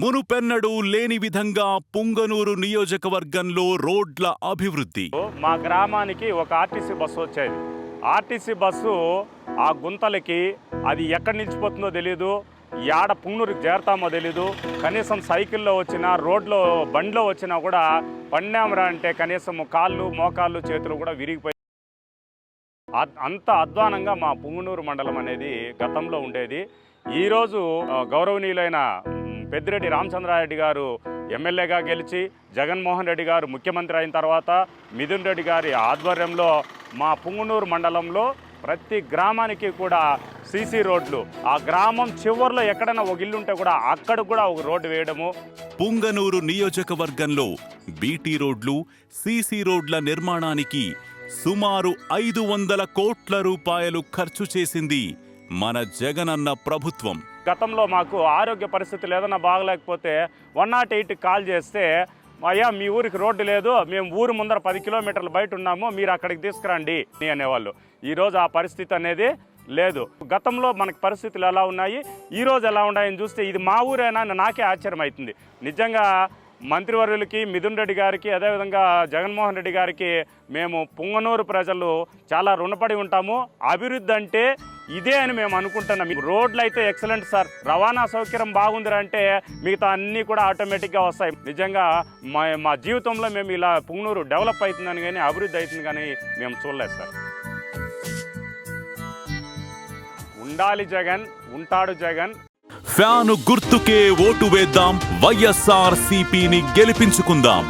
మునుపెన్నడూ లేని విధంగా పుంగనూరు నియోజకవర్గంలో రోడ్ల అభివృద్ధి. మా గ్రామానికి ఒక ఆర్టీసీ బస్సు వచ్చేది. ఆర్టీసీ బస్సు ఆ గుంతలకి అది ఎక్కడి నిలిచిపోతుందో తెలియదు యాడ పుంగనూరుకి చేరతామో తెలీదు కనీసం సైకిల్లో వచ్చినా రోడ్లో బండిలో వచ్చినా కూడా పండామరా అంటే కనీసం కాళ్ళు మోకాళ్ళు చేతులు కూడా విరిగిపోయి అంత అధ్వానంగా మా పుంగనూరు మండలం అనేది గతంలో ఉండేది. ఈరోజు గౌరవనీయులైన పెద్దిరెడ్డి రామచంద్రారెడ్డి గారు ఎమ్మెల్యేగా గెలిచి జగన్మోహన్ రెడ్డి గారు ముఖ్యమంత్రి అయిన తర్వాత మిథున్ రెడ్డి గారి ఆధ్వర్యంలో మా పుంగనూరు మండలంలో ప్రతి గ్రామానికి కూడా సీసీ రోడ్లు. ఆ గ్రామం చివరిలో ఎక్కడైనా ఒక ఇల్లు ఉంటే కూడా అక్కడ కూడా ఒక రోడ్డు వేయడము. పుంగనూరు నియోజకవర్గంలో బీటీ రోడ్లు సీసీ రోడ్ల నిర్మాణానికి సుమారు ఐదు వందల కోట్ల రూపాయలు ఖర్చు చేసింది మన జగనన్న ప్రభుత్వం. గతంలో మాకు ఆరోగ్య పరిస్థితులు ఏదైనా బాగలేకపోతే వన్ నాట్ ఎయిట్కి కాల్ చేస్తే అయ్యా మీ ఊరికి రోడ్డు లేదు మేము ఊరు ముందర పది కిలోమీటర్లు బయట ఉన్నాము మీరు అక్కడికి తీసుకురండి అనేవాళ్ళు. ఈరోజు ఆ పరిస్థితి అనేది లేదు. గతంలో మనకి పరిస్థితులు ఎలా ఉన్నాయి? ఈరోజు ఎలా ఉన్నాయని చూస్తే ఇది మా ఊరేనా అని నాకే ఆశ్చర్యం అవుతుంది నిజంగా మంత్రివర్యులకి మిథున్ రెడ్డి గారికి అదేవిధంగా జగన్మోహన్ రెడ్డి గారికి మేము పుంగనూరు ప్రజలు చాలా రుణపడి ఉంటాము. అభివృద్ధి అంటే ఇదే అని మేము అనుకుంటున్నాం. రోడ్లు అయితే ఎక్సలెంట్ సార్. రవాణా సౌకర్యం బాగుందిరా అంటే మిగతా అన్నీ కూడా ఆటోమేటిక్గా వస్తాయి. నిజంగా మా మా జీవితంలో మేము ఇలా పుంగనూరు డెవలప్ అవుతుందని కానీ అభివృద్ధి అవుతుంది కానీ మేము చూడలేదు సార్. ఉండాలి జగన్ ఉంటాడు జగన్. ఫ్యాను గుర్తుకే ఓటు వేద్దాం. వైఎస్ఆర్ సిపిని గెలిపించుకుందాం.